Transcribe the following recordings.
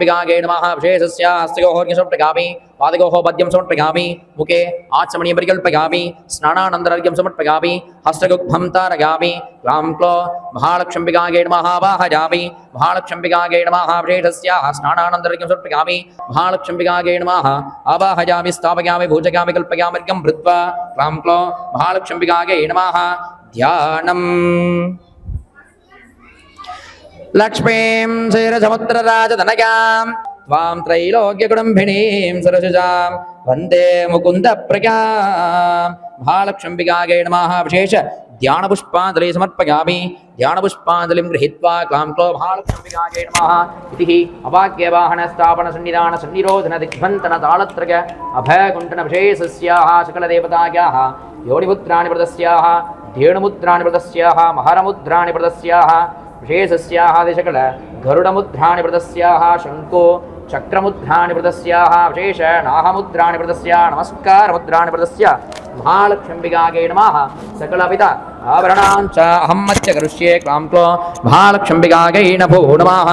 अम्बिकागे नमः। शेषस्यास्तिगोः समर्पयामि। पादगोः पद्यं मुखे आचमणीयं परिकल्पयामि। स्नानानन्तरर्घ्यं समर्पयामि। हस्तगुग्भं तारयामि। त्वां क्लो महालक्षम्बिकागे नमः। वाहयामि महालक्षम्बिकागे नमः। शेषस्याः स्नानानन्तरर्घ्यं समर्पयामि। महालक्षम्बिकागे नमः। आवाहयामि। स्थापयामि। भोजयामि। कल्पयामि। अर्घ्यं भृत्वा त्वां क्लो महालक्षम्बिकागे नमः। ध्यानम्। లక్ష్మీం క్షీరసముద్రరాజధనయాం త్వాం త్రైలోక్యకుటుంబినీం సరసుజాం వందే ముకుంద ప్రజాం మహాలక్ష్మికాగే నమః విశేష ధ్యానపుష్పాంజలి సమర్పయామి ధ్యానపుష్పాంజలిం గృహీత్వా క్లాంతో క్లో మహాలక్ష్మికాగే నమః ఇతి అవాక్యవాహన స్థాపన సన్నిధాన సన్నిరోధన దిగ్భంతన తాళత్రక అభయకుంఠన విశేషస్యాః సకలదేవతాయాः యోనిముద్రాణి ప్రదస్యాः ధేణుముద్రాణి ప్రదస్యాः మహరముద్రాణి ప్రదస్యాः विशेषस्याः गरुडमुद्राणि गरुडमुद्राणिवृतस्याः शङ्को, चक्रमुद्राणि चक्रमुद्राणिवृतस्याः विशेष नाहमुद्राणिवृतस्य नमस्कारमुद्राणिवृतस्य महालक्षम्बिकागे नमः। सकलपित आभरणाञ्च अहं मत्स्य करुष्ये क्लां क्लो महालक्षम्बिकागै नभो नमः।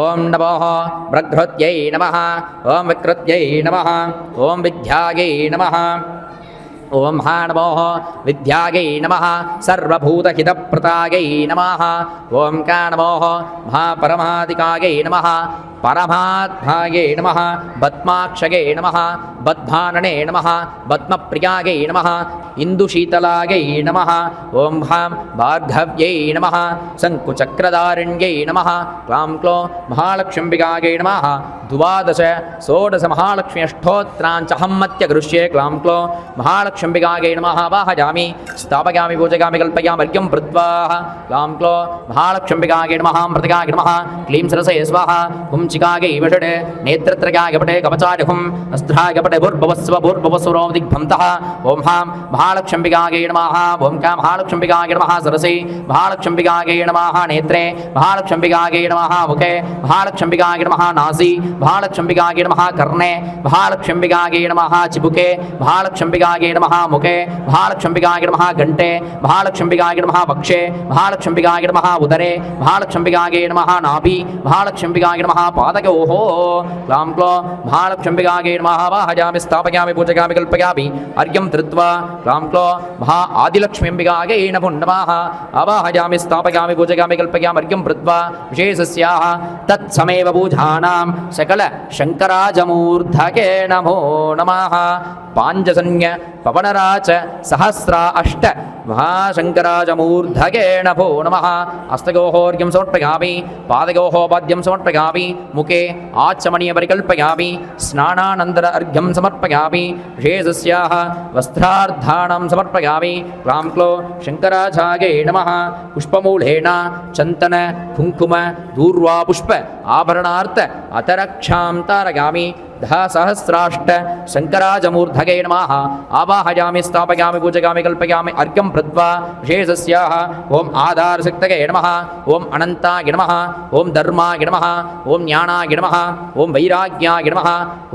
ॐ नमः। प्रघृत्यै नमः। ॐ विकृत्यै नमः। ॐ विद्यायै नमः। ఓం హా నమో విద్యాగై నమ సర్వభూతహితప్రతాగై నమ ఓం కా నమో మహాపరమాదికాగై నమ பரமாத்மாயே नम बदमाक्ष नम பத்மானனே नम பத்மப்பிரியாகை नम इंदुशीतलाय नम ओं ஹாம் பார்கவ்யை நம சங்குச்சக்கரதாரண்யை நம क्लां क्लो மகாலட்சும்பிகாகை நம द्वादश षोडश महालक्ष्म्यष्ठोत्राञ्चहम्मत्य क्लां क्लो महालक्ष्म्बिकायै नमः, वाहयामि, स्थापयामि, पूजयामि कल्पयामर्घ्यं भृत्वाः क्लां क्लो महालक्ष्म्बिकायै नमः मृतिकाय नमः, क्लीं सरसे स्वाहा पुं సరసే స్వాహ పుంచికాగై వషడ్ నేత్రత్రయాగ పటే కవచారి హుం అస్త్రాగ పటే భూర్భవస్వ భూర్భవస్వరో దిగ్భంతః ఓం హాం మహాలక్ష్మికాగై నమ ఓం కా మహాలక్ష్మికాగై నమ సరసే మహాలక్ష్మికాగై నమ నేత్రే మహాలక్ష్మికాగై నమ ముఖే మహాలక్ష్మికాగై నమ నాసి మహాలక్ష్మికాగై నమ కర్ణే మహాలక్ష్మికాగై నమ చిబుకే మహాలక్ష్మికాగై నమ ముఖే మహాలక్ష్మికాగై నమ ఘంటే మహాలక్ష్మికాగై నమ వక్షే మహాలక్ష్మికాగై నమ ఉదరే పాదగౌహో క్లాంప్లో మహాలక్ష్మిగాగే మహాబాహజామి స్థాపయామి పూజగామి కల్పయామి అర్ఘ్యం ధృత్వా రాంక్లో మహా ఆదిలక్ష్మింబిగాగే నమో నమ అవాహజామి స్థాపయామి పూజగామి కల్పయామి అర్ఘ్యం భృత్వా విశేషస్యా తత్సమేవ పూజానాం సకల శంకరాజమూర్ధకే నమో నమ పాంజసన్య పవనరాచ సహస్ర అష్ట మహాశంకరాజమూర్ధకే నమో నమ హస్తగోహోర్ఘ్యం సమర్పయామి పాదగోహోపాద్యం సమర్పయామి முகே ஆச்சமணிய பரிகல்பயாமி ஸ்நானானந்தர அர்க்கம் சமர்ப்பயாமி விசேஷஸ்யாக வஸ்திரார்த்தானம் சமர்ப்பயாமி கிளாம்க்ளோ சங்கராச்சாரியே நம புஷ்பமூலேன சந்தன குங்கும தூர்வா புஷ்ப ஆபரணார்த்த अतरक्षां तारयामि सहस्राष्ट शङ्कराजमूर्धगे नमः। आवाहयामि, स्थापयामि, पूजयामि, कल्पयामि, अर्घ्यं कृत्वा विशेषस्याः। ॐ आधारशक्तगे नमः ॐ अनन्ताय नमः ॐ धर्माय नमः ॐ ज्ञानाय नमः ॐ वैराग्याय नमः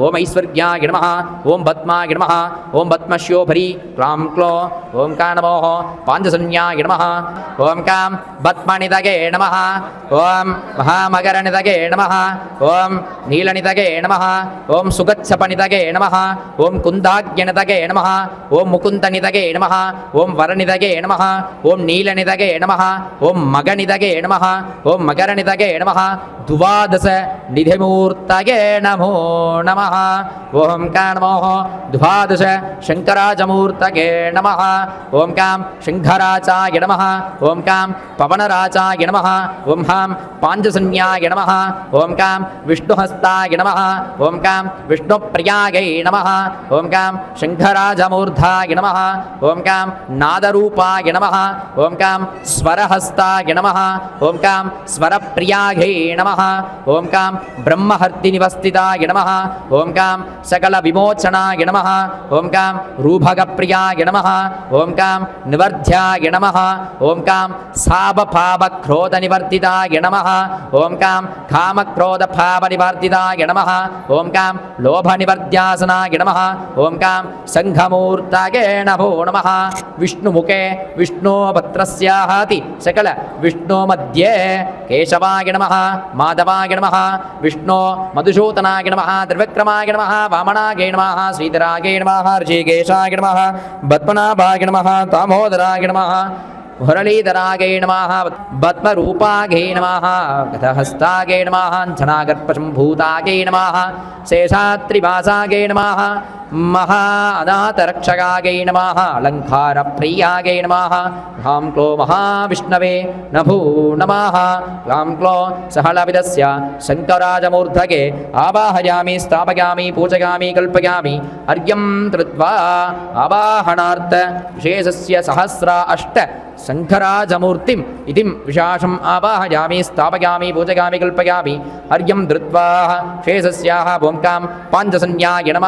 ॐ ऐश्वर्याय नमः ॐ पद्माय नमः ॐ पद्मश्योभरी। क्लां क्लो। ॐ का नमोः पाञ्चसन्याय नमः। ॐ कां पद्मनितगे नमः। ॐ महामकरनितगे नमः। ॐ नीलनितगे नमः ॐ सुगच्छपनितगे नमः ॐ कुन्दाग्यनितगे नमः ॐ मुकुन्दनितगे नमः ॐ वरनितगे नमः ॐ नीलनितगे नमः ॐ मगनितगे नमः ॐ मकरनितगे नमः द्वादश निधिमूर्तये नमो नमः ॐ का नमोः द्वादश शङ्कराजमूर्तये नमः ॐ कां शङ्खराचाय नमः ॐ कां पवनराचाय విష్ణుహస్తాయ నమ ఓంకాం కాం విష్ణుప్రియాయై నమ ఓంకాం శంఖరాజమూర్ధాయ నమ ఓంకాం నాదరూపాయ నమ ఓంకాం స్వరహస్తాయ నమ ఓంకాం కాం స్వరప్రియాయై నమ ఓంకాం బ్రహ్మహర్తి నివస్థితాయ నమ ఓంకాం సకల విమోచనాయ నమ ఓంకాం రూభగప్రియాయ నమ ఓంకాం నివర్ధ్యాయ నమ ఓంకాం ఓం పాప క్రోధ నివర్తితాయ నమ ఓంకాం కామక్రోధ పాప కామనివర్తితాయ నమ. ఓం కాం లోభనివర్ధ్యాసనాయ నమ. ఓం కాం సంఘమూర్తాయ నభో నమ. విష్ణుముఖే విష్ణోపత్రస్యాహతి సకల విష్ణోమధ్యే కేశవాయ నమ. మాధవాయ నమ. విష్ణో మధుసూతనాయ నమ. త్రివిక్రమాయ నమ. వామనాయ నమ. శ్రీధరాయ నమ. ఋషికేశాయ నమ. పద్మనాభాయ నమ. దామోదరాయ నమ. మురళీధరాగై నమ బద్మరూపాగై నమ గతహస్తాగై నమ అంచనాగర్పశంభూతాగై నమ శేషాత్రివాసాగై నమ మహా అనాథరక్షగాగై నమ అలంకార ప్రియాగై నమ. హ్లాం క్లో మహావిష్ణవే నభూ నమ. హ్లాం క్లో సహళవిదస్య శంకరాజమూర్ధగే ఆవాహయామి స్థాపయామి పూజయామి కల్పయామి అర్ఘ్యం కృత్వా ఆవాహనార్థ విశేషస్య సహస్ర అష్ట శంఖరాజమూర్తిం ఇది విశాషం ఆవాహయామి స్థాపయామి పూజయామి కల్పయామి అర్ఘ్యం ధృత్వా. శేషస్యాహ భూంకాం పాంచసన్యాయ నమ.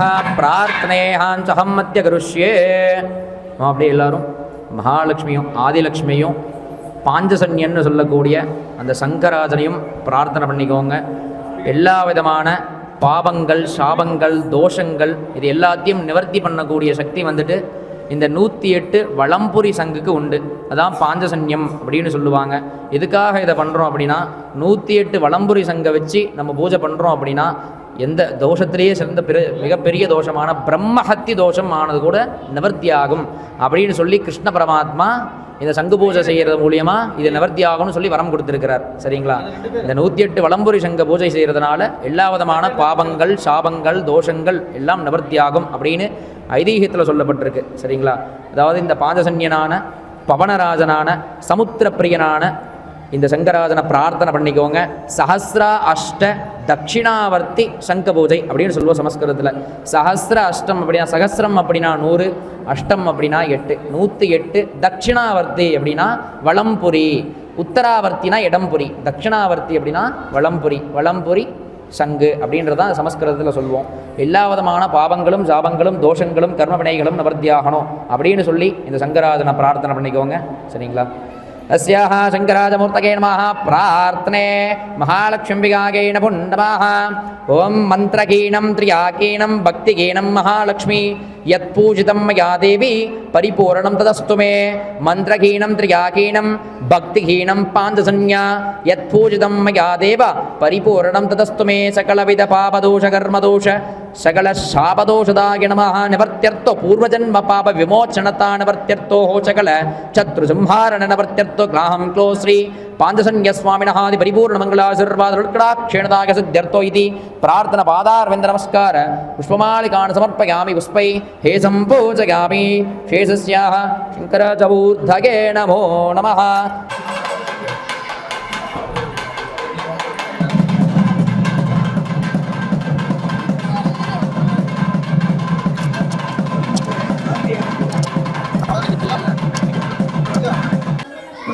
விசேஷஸ்யாக மத்திய கருஷ்யே. அப்படியே எல்லாரும் மகாலட்சுமியும் ஆதிலக்ஷ்மியும் பாஞ்சசன்யன்னு சொல்லக்கூடிய அந்த சங்கராஜனையும் பிரார்த்தனை பண்ணிக்கோங்க. எல்லா விதமான பாபங்கள் சாபங்கள் தோஷங்கள் இது எல்லாத்தையும் நிவர்த்தி பண்ணக்கூடிய சக்தி வந்துட்டு இந்த நூற்றி எட்டு வளம்புரி சங்குக்கு உண்டு. அதான் பாஞ்சசன்யம் அப்படின்னு சொல்லுவாங்க. எதுக்காக இதை பண்ணுறோம் அப்படின்னா நூற்றி எட்டு வளம்புரி சங்கை வச்சு நம்ம பூஜை பண்ணுறோம் அப்படின்னா எந்த தோஷத்திலேயே சிறந்த பெரு மிகப்பெரிய தோஷமான பிரம்மஹத்தி தோஷம் ஆனது கூட நிவர்த்தியாகும். அப்படின்னு சொல்லி கிருஷ்ண பரமாத்மா இந்த சங்கு பூஜை செய்கிறது மூலியமாக இது நிவர்த்தி ஆகும்னு சொல்லி வரம் கொடுத்துருக்கிறார். சரிங்களா? இந்த நூற்றி எட்டு வளம்புரி சங்க பூஜை செய்கிறதுனால எல்லா விதமான பாபங்கள் சாபங்கள் தோஷங்கள் எல்லாம் நிவர்த்தி ஆகும் அப்படின்னு ஐதீகத்தில் சொல்லப்பட்டிருக்கு. சரிங்களா? அதாவது இந்த பாஞ்சசன்யனான பவனராஜனான சமுத்திரப்பிரியனான இந்த சங்கராஜனை பிரார்த்தனை பண்ணிக்கோங்க. சஹஸ்ரா அஷ்ட தட்சிணாவர்த்தி சங்க பூஜை அப்படின்னு சொல்லுவோம் சமஸ்கிருதத்தில். சஹஸ்ர அஷ்டம் அப்படின்னா சகஸ்ரம் அப்படின்னா நூறு அஷ்டம் அப்படின்னா எட்டு. நூற்றி எட்டு தட்சிணாவர்த்தி அப்படின்னா வளம்புரி. உத்தராவர்த்தினா இடம்புரி. தட்சிணாவர்த்தி அப்படின்னா வளம்புரி. வளம்புரி சங்கு அப்படின்றதான் சமஸ்கிருதத்தில் சொல்லுவோம். எல்லா விதமான பாவங்களும் சாபங்களும் தோஷங்களும் கர்மவினைகளும் நிவர்த்தியாகணும் அப்படின்னு சொல்லி இந்த சங்கராஜனை பிரார்த்தனை பண்ணிக்கோங்க. சரிங்களா? अस्याः शङ्कराजमूर्तये नमः प्रार्थने महालक्ष्म्बिकागेण पुण्डमाः ॐ मन्त्रहीनं त्रियाकीनं भक्तिहीनं महालक्ष्मी यत्पूजितं मया देवी परिपूर्णं तदस्तु मे मन्त्रहीनं त्रियाकीनं भक्तिहीनं पाञ्चसन्या यत्पूजितं मया देव परिपूर्णं तदस्तु मे सकलविधपापदोषकर्मदोष ಸಕಲ ಶಾಪದೋಷದಾಯ ನಮಃ ನಿವರ್ತ್ಯರ್ಥೋ ಪೂರ್ವಜನ್ಮ ಪಾಪ ವಿಮೋಚನತಾ ನಿವರ್ತ್ಯರ್ಥೋ ಸಕಲ ಶತ್ರು ಸಂಹಾರಣ ನಿವರ್ತ್ಯರ್ಥೋ ಗ್ರಾಹಂ ಕ್ಲೋ ಶ್ರೀ ಪಾಂಚಸನ್ಯ ಸ್ವಾಮಿನಹಾದಿ ಪರಿಪೂರ್ಣ ಮಂಗಳಾಶೀರ್ವಾದರುತ್ಕಡಾಕ್ಷೇಣದಾಯ ಸಿದ್ಧರ್ಥೋ ಇತಿ ಪ್ರಾರ್ಥನ ಪಾದಾರ್ವಿಂದ ನಮಸ್ಕಾರ ಪುಷ್ಪಮಾಲಿಕಾಣ ಸಮರ್ಪಯಾಮಿ ಪುಷ್ಪೈ ಹೇ ಸಂಪೂಜಯಾಮಿ ಶೇಷಸ್ಯಾಹ ಶಂಕರ ಚೌರ್ಧಗೆ ನಮೋ ನಮಃ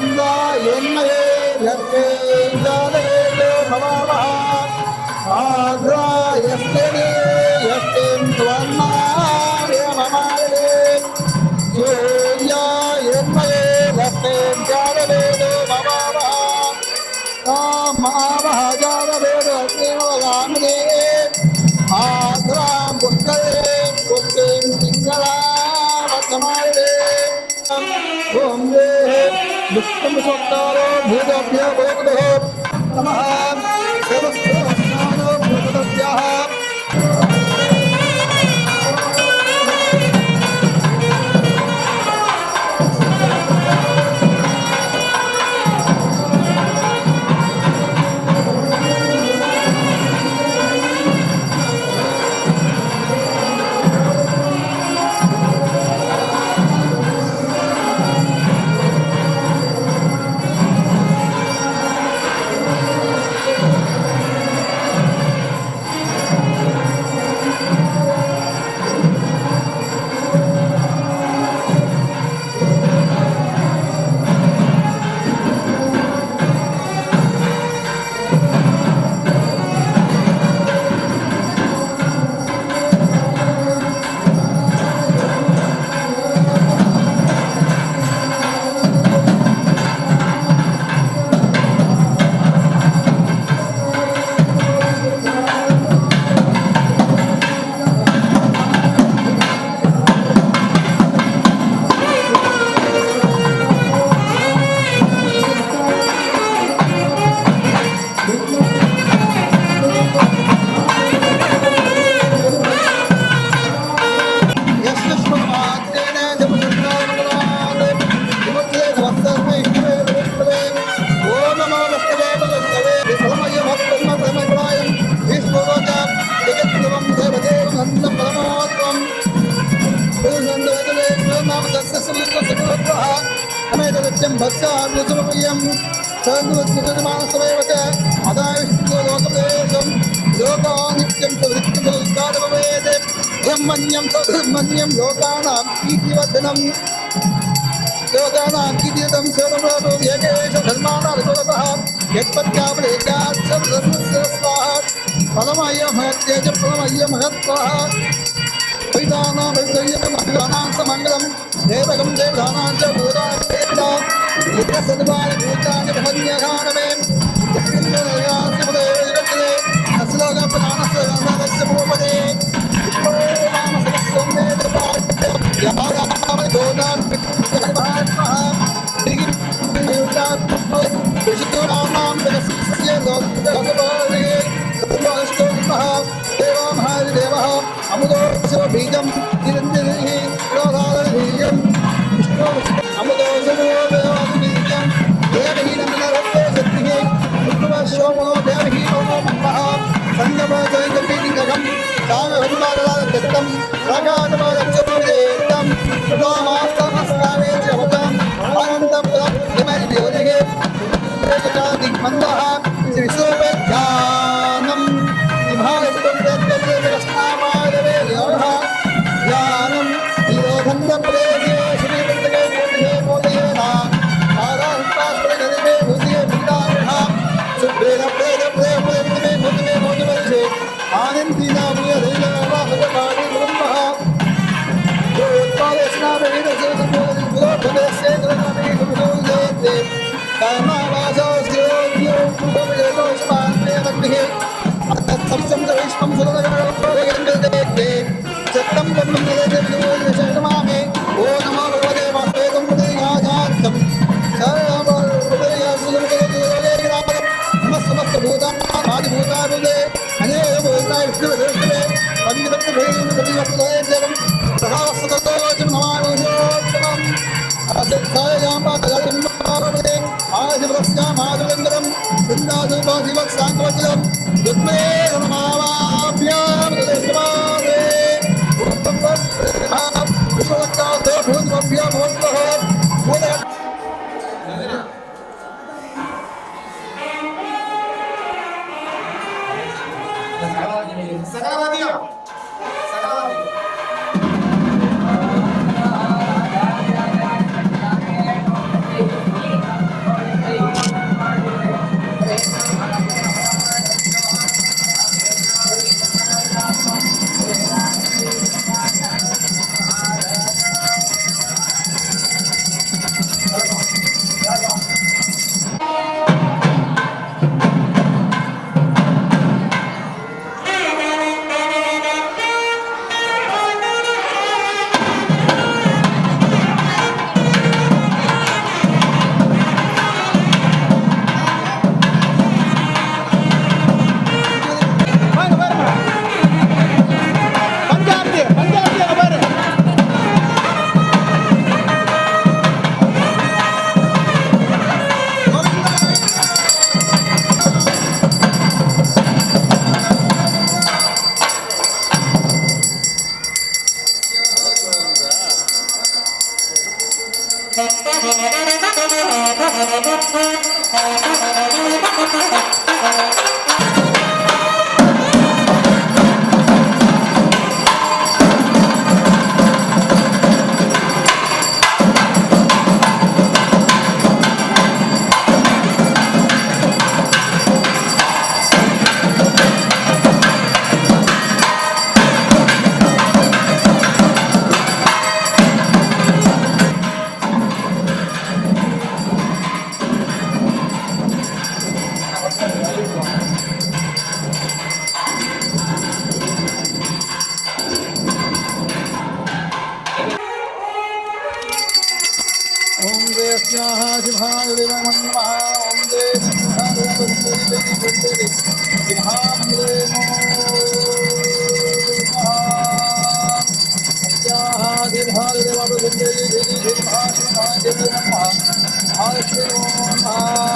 கந்தா என்னே லட்சே Om Santara Bhudapya Bhagdahap लोकानां कीर्तिवर्धनं लोकानां कीर्तितं सर्वतो एक एष धर्माणां सुलभः यत्पत्यापरेत्याच्चरस्य स्वाहा। फलमय महत्येज फलमय महत्त्वः च भूतान् यत्र सद्वाय भवन्यः विष्णुरामां जगस्य लोकभगवते सर्वाष्टोत्तमः देवा महादेवः अमुदोत्सव बीजं निरञ्जनिः लोकादीयं विष्णु अमुदोत्सवो देवादिबीजं देवहीनमिनरत्ते शक्तिः विष्णुवशोमो देवही नमो नमः सङ्गमजयजपीनिकं कामहनुमानदत्तं प्रकाशमादक्षपुरेतं with me. Hare Om Hare Om